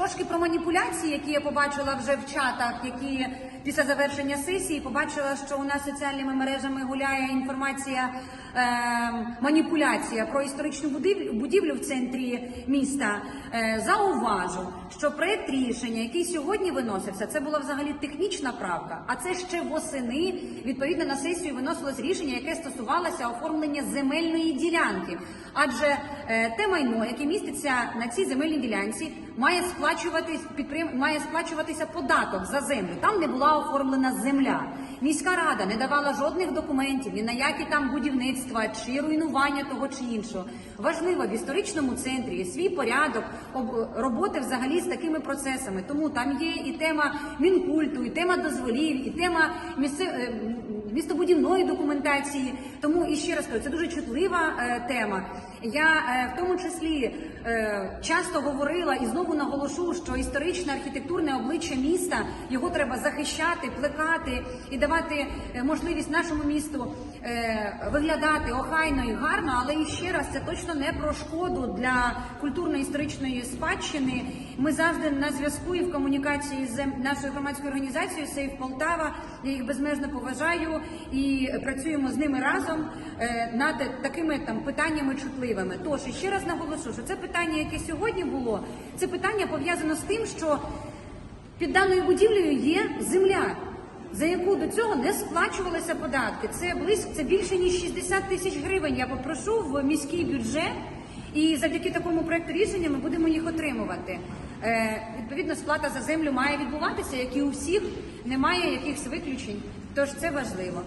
Трошки про маніпуляції, які я побачила вже в чатах, які після завершення сесії побачила, що у нас соціальними мережами гуляє інформація, е, маніпуляція про історичну будівлю, в центрі міста. Е, зауважу, що проект рішення, який сьогодні виносився, це була взагалі технічна правка. А це ще восени відповідно на сесію виносилось рішення, яке стосувалося оформлення земельної ділянки. Адже е, те майно, яке міститься на цій земельній ділянці, має сплачуватись підприєм... має сплачуватися податок за землю. Там не була оформлена земля. Міська рада не давала жодних документів ні на які там будівництва чи руйнування того чи іншого. Важливо в історичному центрі є свій порядок об- роботи взагалі з такими процесами. Тому там є і тема мінкульту, і тема дозволів, і тема місце... містобудівної документації. Тому і ще раз кажу, це дуже чутлива е, тема. Я е, в тому числі е, часто говорила і знову наголошу, що історичне архітектурне обличчя міста його треба захищати, плекати і давати е, можливість нашому місту е, виглядати охайно і гарно. Але і ще раз це точно не про шкоду для культурно-історичної спадщини. Ми завжди на зв'язку і в комунікації з нашою громадською організацією Сейф Полтава. Я їх безмежно поважаю і працюємо з ними разом е, над такими там питаннями чутливими. Тож і ще раз наголошу, що це питання, яке сьогодні було, це питання пов'язано з тим, що під даною будівлею є земля. За яку до цього не сплачувалися податки, це близько це більше ніж 60 тисяч гривень. Я попрошу в міський бюджет, і завдяки такому проекту рішення ми будемо їх отримувати. Е, відповідно, сплата за землю має відбуватися, як і у всіх, немає якихось виключень. Тож це важливо.